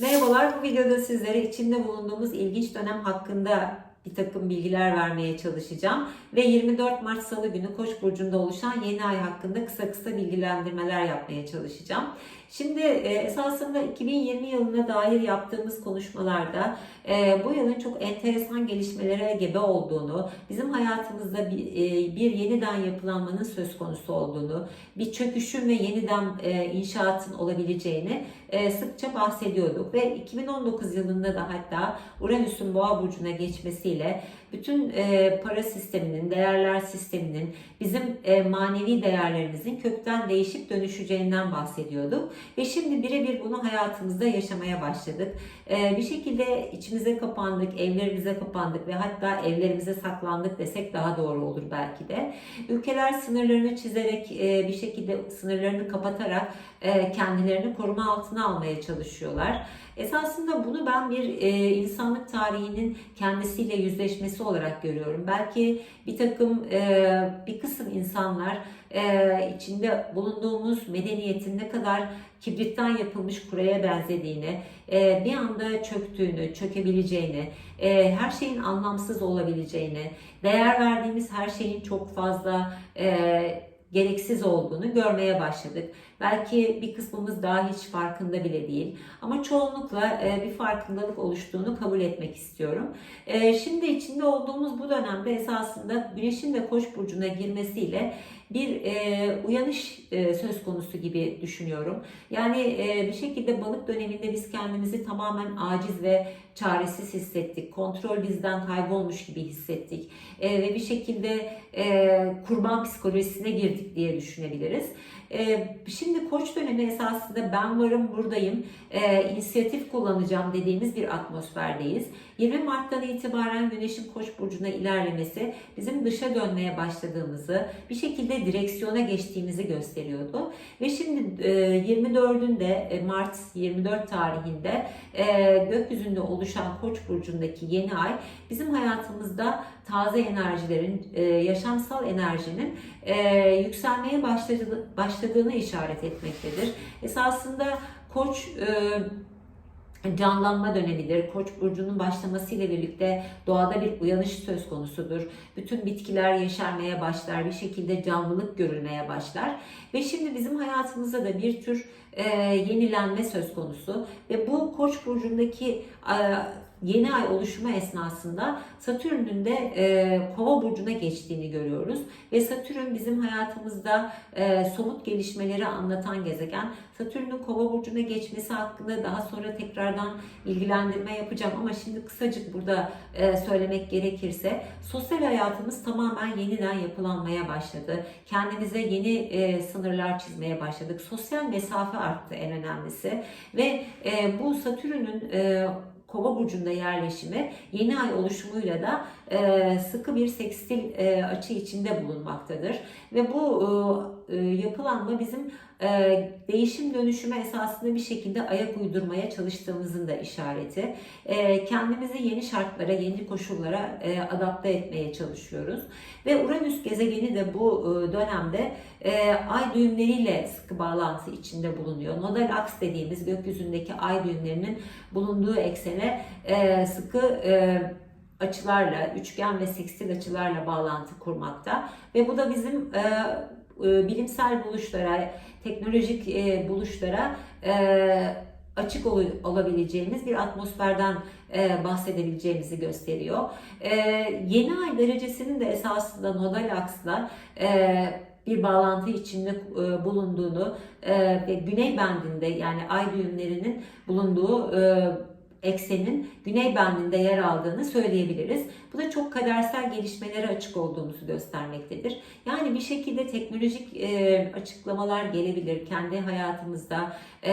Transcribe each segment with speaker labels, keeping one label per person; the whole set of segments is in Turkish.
Speaker 1: Merhabalar, bu videoda sizlere içinde bulunduğumuz ilginç dönem hakkında bir takım bilgiler vermeye çalışacağım. Ve 24 Mart Salı günü Koç burcunda oluşan yeni ay hakkında kısa kısa bilgilendirmeler yapmaya çalışacağım. Şimdi e, esasında 2020 yılına dair yaptığımız konuşmalarda e, bu yılın çok enteresan gelişmelere gebe olduğunu, bizim hayatımızda bir, e, bir yeniden yapılanmanın söz konusu olduğunu, bir çöküşün ve yeniden inşaatın olabileceğini sıkça bahsediyorduk. Ve 2019 yılında da hatta Uranüs'ün Boğa burcuna geçmesiyle bütün para sisteminin, değerler sisteminin, bizim manevi değerlerimizin kökten değişip dönüşeceğinden bahsediyorduk. Ve şimdi birebir bunu hayatımızda yaşamaya başladık. E, bir şekilde içimize kapandık, evlerimize kapandık ve hatta evlerimize saklandık desek daha doğru olur belki de. Ülkeler sınırlarını çizerek, e, bir şekilde sınırlarını kapatarak e, kendilerini koruma altına almaya çalışıyorlar. Esasında bunu ben bir e, insanlık tarihinin kendisiyle yüzleşmesi olarak görüyorum. Belki bir takım e, bir kısım insanlar e, içinde bulunduğumuz medeniyetin ne kadar kibritten yapılmış kuraya benzediğini, e, bir anda çöktüğünü, çökebileceğini, e, her şeyin anlamsız olabileceğini, değer verdiğimiz her şeyin çok fazla e, gereksiz olduğunu görmeye başladık. Belki bir kısmımız daha hiç farkında bile değil. Ama çoğunlukla e, bir farkındalık oluştuğunu kabul etmek istiyorum. E, şimdi içinde olduğumuz bu dönemde esasında Güneş'in de Koç burcuna girmesiyle bir e, uyanış söz konusu gibi düşünüyorum. Yani bir şekilde balık döneminde biz kendimizi tamamen aciz ve çaresiz hissettik. Kontrol bizden kaybolmuş gibi hissettik. Ve bir şekilde kurban psikolojisine girdik diye düşünebiliriz. Şimdi koç dönemi esasında ben varım buradayım, e, inisiyatif kullanacağım dediğimiz bir atmosferdeyiz. 20 Mart'tan itibaren Güneş'in Koç burcuna ilerlemesi bizim dışa dönmeye başladığımızı, bir şekilde direksiyona geçtiğimizi gösteriyordu. Ve şimdi e, 24'ünde e, Mart 24 tarihinde e, gökyüzünde oluşan Koç burcundaki yeni ay bizim hayatımızda taze enerjilerin, e, yaşamsal enerjinin e, yükselmeye başladı, başladığını işaret etmektedir. Esasında Koç e, canlanma dönemidir. Koç burcunun başlamasıyla birlikte doğada bir uyanış söz konusudur. Bütün bitkiler yeşermeye başlar, bir şekilde canlılık görülmeye başlar. Ve şimdi bizim hayatımızda da bir tür e, yenilenme söz konusu ve bu Koç burcundaki e, yeni ay oluşumu esnasında Satürn'ün de e, Kova burcuna geçtiğini görüyoruz ve Satürn bizim hayatımızda e, somut gelişmeleri anlatan gezegen. Satürn'ün Kova burcuna geçmesi hakkında daha sonra tekrardan bilgilendirme yapacağım ama şimdi kısacık burada e, söylemek gerekirse sosyal hayatımız tamamen yeniden yapılanmaya başladı. Kendimize yeni e, sınırlar çizmeye başladık. Sosyal mesafe arttı en önemlisi ve e, bu Satürn'ün e, Kova burcunda yerleşimi yeni ay oluşumuyla da e, sıkı bir sekstil e, açı içinde bulunmaktadır. Ve bu e, yapılanma bizim e, değişim dönüşüme esasında bir şekilde ayak uydurmaya çalıştığımızın da işareti. E, kendimizi yeni şartlara, yeni koşullara e, adapte etmeye çalışıyoruz. Ve Uranüs gezegeni de bu e, dönemde e, ay düğümleriyle sıkı bağlantı içinde bulunuyor. Nodal aks dediğimiz gökyüzündeki ay düğümlerinin bulunduğu eksene e, sıkı e, açılarla, üçgen ve sekstil açılarla bağlantı kurmakta. Ve bu da bizim e, e, bilimsel buluşlara, teknolojik e, buluşlara e, açık ol, olabileceğimiz bir atmosferden e, bahsedebileceğimizi gösteriyor. E, yeni ay derecesinin de esasında nodal aksla e, bir bağlantı içinde e, bulunduğunu e, ve güney bendinde yani ay düğümlerinin bulunduğu e, eksenin güney bendinde yer aldığını söyleyebiliriz. Bu da çok kadersel gelişmelere açık olduğumuzu göstermektedir. Yani bir şekilde teknolojik e, açıklamalar gelebilir. Kendi hayatımızda e,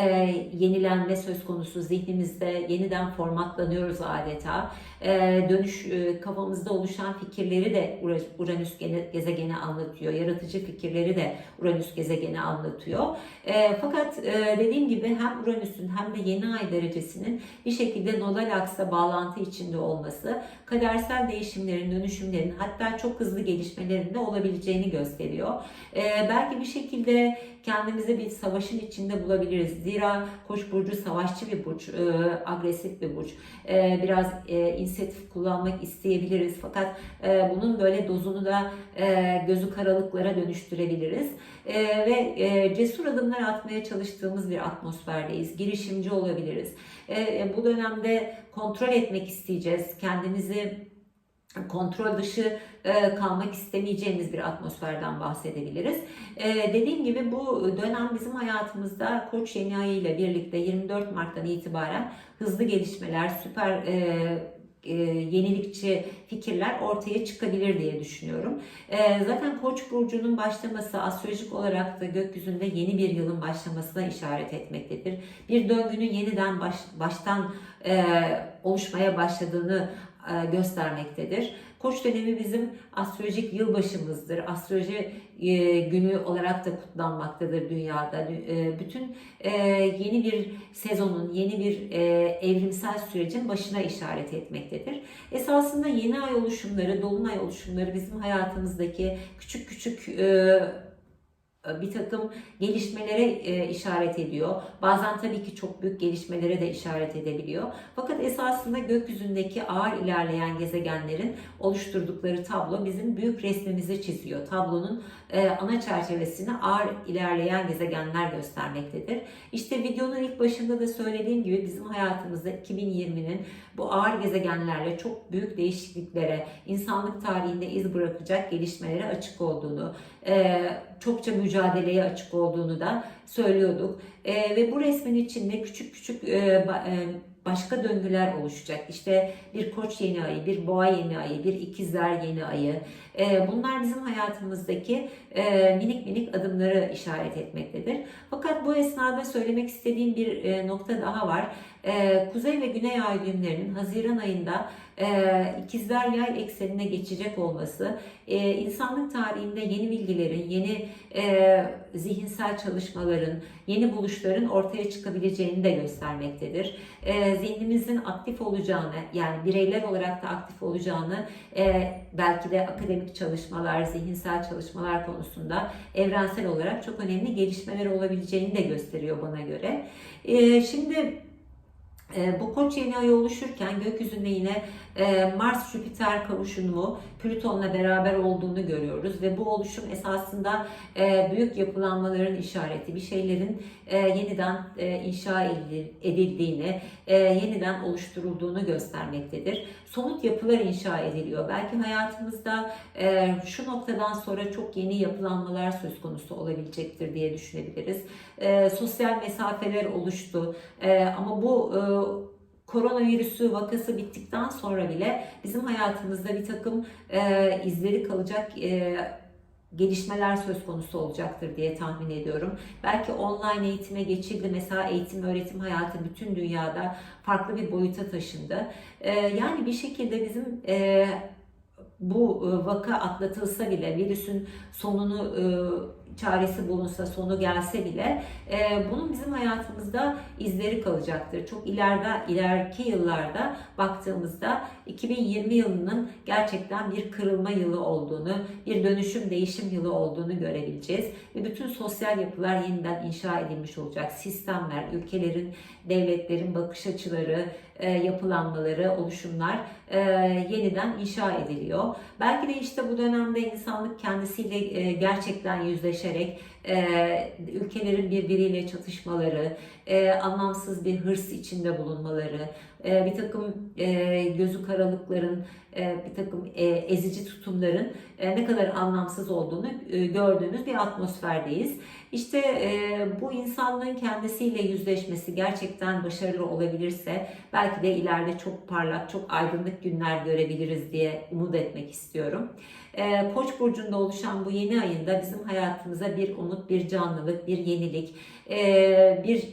Speaker 1: yenilenme söz konusu, zihnimizde yeniden formatlanıyoruz adeta. E, dönüş e, kafamızda oluşan fikirleri de Uranüs gezegeni anlatıyor. Yaratıcı fikirleri de Uranüs gezegeni anlatıyor. E, fakat e, dediğim gibi hem Uranüs'ün hem de yeni ay derecesinin bir şekilde şekilde nodal aksla bağlantı içinde olması, kadersel değişimlerin, dönüşümlerin hatta çok hızlı gelişmelerin de olabileceğini gösteriyor. Ee, belki bir şekilde kendimizi bir savaşın içinde bulabiliriz. Zira Koç burcu savaşçı bir burç, e, agresif bir burç. E, biraz e, inisiyatif kullanmak isteyebiliriz. Fakat e, bunun böyle dozunu da e, gözü karalıklara dönüştürebiliriz. E, ve e, cesur adımlar atmaya çalıştığımız bir atmosferdeyiz. Girişimci olabiliriz. E, bu dönemde kontrol etmek isteyeceğiz. Kendimizi kontrol dışı e, kalmak istemeyeceğimiz bir atmosferden bahsedebiliriz. E, dediğim gibi bu dönem bizim hayatımızda Koç yeni ayı ile birlikte 24 Mart'tan itibaren hızlı gelişmeler, süper e, e, yenilikçi fikirler ortaya çıkabilir diye düşünüyorum. E, zaten Koç burcunun başlaması astrolojik olarak da gökyüzünde yeni bir yılın başlamasına işaret etmektedir. Bir döngünün yeniden baş, baştan e, oluşmaya başladığını göstermektedir. Koç dönemi bizim astrolojik yılbaşımızdır. Astroloji e, günü olarak da kutlanmaktadır dünyada. E, bütün yeni bir sezonun, yeni bir evrimsel sürecin başına işaret etmektedir. Esasında yeni ay oluşumları, dolunay oluşumları bizim hayatımızdaki küçük küçük bir takım gelişmelere e, işaret ediyor. Bazen tabii ki çok büyük gelişmelere de işaret edebiliyor. Fakat esasında gökyüzündeki ağır ilerleyen gezegenlerin oluşturdukları tablo bizim büyük resmimizi çiziyor. Tablonun e, ana çerçevesini ağır ilerleyen gezegenler göstermektedir. İşte videonun ilk başında da söylediğim gibi bizim hayatımızda 2020'nin bu ağır gezegenlerle çok büyük değişikliklere, insanlık tarihinde iz bırakacak gelişmelere açık olduğunu, e, çokça mücadeleye açık olduğunu da söylüyorduk. E, ve bu resmin içinde küçük küçük başka döngüler oluşacak. İşte bir koç yeni ayı, bir boğa yeni ayı, bir ikizler yeni ayı. Ee, bunlar bizim hayatımızdaki e, minik minik adımları işaret etmektedir. Fakat bu esnada söylemek istediğim bir e, nokta daha var. Ee, Kuzey ve Güney ay düğümlerinin Haziran ayında e, ikizler yay eksenine geçecek olması insanlık tarihinde yeni bilgilerin, yeni zihinsel çalışmaların, yeni buluşların ortaya çıkabileceğini de göstermektedir. Zihnimizin aktif olacağını, yani bireyler olarak da aktif olacağını belki de akademik çalışmalar, zihinsel çalışmalar konusunda evrensel olarak çok önemli gelişmeler olabileceğini de gösteriyor bana göre. Şimdi e, bu koç yeni ay oluşurken gökyüzünde yine Mars-Jüpiter kavuşumu Plüton'la beraber olduğunu görüyoruz ve bu oluşum esasında e, büyük yapılanmaların işareti, bir şeylerin yeniden inşa edildiğini, yeniden oluşturulduğunu göstermektedir. Somut yapılar inşa ediliyor. Belki hayatımızda şu noktadan sonra çok yeni yapılanmalar söz konusu olabilecektir diye düşünebiliriz. Sosyal mesafeler oluştu ama bu koronavirüsü vakası bittikten sonra bile bizim hayatımızda bir takım e, izleri kalacak e, gelişmeler söz konusu olacaktır diye tahmin ediyorum. Belki online eğitime geçildi. Mesela eğitim öğretim hayatı bütün dünyada farklı bir boyuta taşındı. E, yani bir şekilde bizim e, bu e, vaka atlatılsa bile virüsün sonunu e, çaresi bulunsa, sonu gelse bile e, bunun bizim hayatımızda izleri kalacaktır. Çok ileride, ileriki yıllarda baktığımızda 2020 yılının gerçekten bir kırılma yılı olduğunu, bir dönüşüm, değişim yılı olduğunu görebileceğiz. Ve bütün sosyal yapılar yeniden inşa edilmiş olacak. Sistemler, ülkelerin, devletlerin bakış açıları, e, yapılanmaları, oluşumlar e, yeniden inşa ediliyor. Belki de işte bu dönemde insanlık kendisiyle e, gerçekten içerek yüzleşerek ülkelerin birbiriyle çatışmaları, anlamsız bir hırs içinde bulunmaları, bir takım gözü karalıkların, bir takım ezici tutumların ne kadar anlamsız olduğunu gördüğünüz bir atmosferdeyiz. İşte bu insanlığın kendisiyle yüzleşmesi gerçekten başarılı olabilirse belki de ileride çok parlak, çok aydınlık günler görebiliriz diye umut etmek istiyorum. Koç burcunda oluşan bu yeni ayında bizim hayatımıza bir umut, bir canlılık, bir yenilik, bir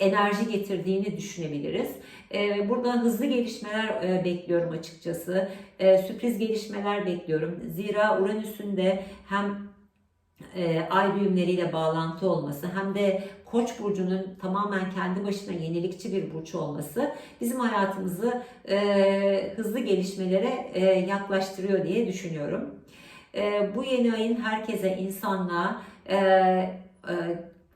Speaker 1: enerji getirdiğini düşünebiliriz. Burada hızlı gelişmeler bekliyorum açıkçası. Sürpriz gelişmeler bekliyorum. Zira Uranüs'ün de hem e, ay düğümleriyle bağlantı olması hem de Koç burcunun tamamen kendi başına yenilikçi bir burç olması bizim hayatımızı e, hızlı gelişmelere e, yaklaştırıyor diye düşünüyorum. E, bu yeni ayın herkese, insanlığa e, e,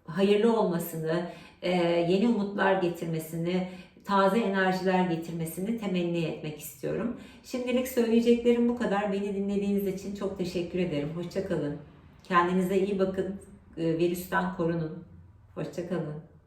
Speaker 1: hayırlı olmasını, e, yeni umutlar getirmesini, taze enerjiler getirmesini temenni etmek istiyorum. Şimdilik söyleyeceklerim bu kadar. Beni dinlediğiniz için çok teşekkür ederim. Hoşçakalın. Kendinize iyi bakın. E, Virüsten korunun. Hoşçakalın.